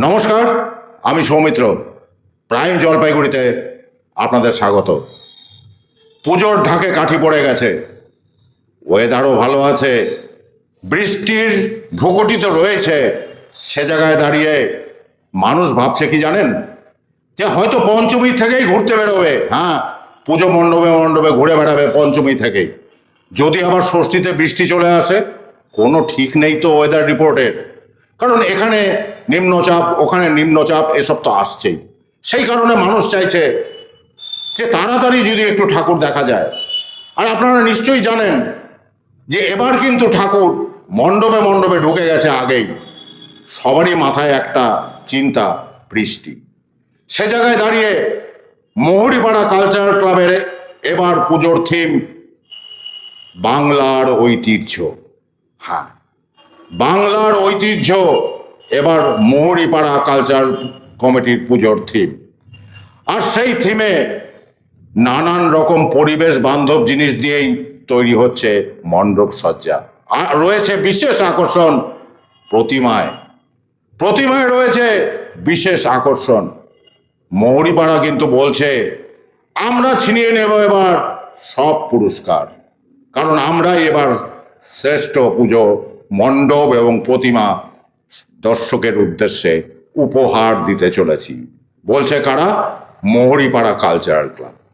নমস্কার, আমি সৌমিত্র। প্রাইম জলপাইগুড়িতে আপনাদের স্বাগত। পুজোর ঢাকে কাঠি পড়ে গেছে। ওয়েদারও ভালো আছে। বৃষ্টির ভূকটি তো রয়েছে। সে জায়গায় দাঁড়িয়ে মানুষ ভাবছে কি জানেন? যে হয়তো পঞ্চমী থেকেই ঘুরতে বেরোবে। হ্যাঁ পুজো মণ্ডপে মণ্ডপে ঘুরে বেড়াবে পঞ্চমী থেকেই। যদি আবার ষষ্ঠীতে বৃষ্টি চলে আসে, কোনো ঠিক নেই তো ওয়েদার রিপোর্টের কারণ এখানে নিম্নচাপ, ওখানে নিম্নচাপ এসব তো আসছেই। সেই কারণে মানুষ চাইছে যে তাড়াতাড়ি যদি একটু ঠাকুর দেখা যায়। আর আপনারা নিশ্চয়ই জানেন যে এবার কিন্তু ঠাকুর মণ্ডপে মণ্ডপে ঢুকে গেছে আগেই। সবারই মাথায় একটা চিন্তা, বৃষ্টি। সে জায়গায় দাঁড়িয়ে মোহরিপাড়া কালচারাল ক্লাবের এবার পুজোর থিম বাংলার ঐতিহ্য। হ্যাঁ বাংলার ঐতিহ্য। এবার মোহরিপাড়া কালচার কমিটির পুজোর থিম আর সেই থিমে নানান রকম পরিবেশ বান্ধব জিনিস দিয়েই তৈরি হচ্ছে মণ্ডপ সজ্জা। আর রয়েছে বিশেষ আকর্ষণ প্রতিমায়। প্রতিমায় রয়েছে বিশেষ আকর্ষণ। মৌরিপাড়া কিন্তু বলছে, আমরা ছিনিয়ে নেব এবার সব পুরস্কার। কারণ আমরাই এবার শ্রেষ্ঠ পুজো মণ্ডপ এবং প্রতিমা দর্শকের উদ্দেশ্যে উপহার দিতে চলেছি। বলছে কারা? Mohoripara cultural club.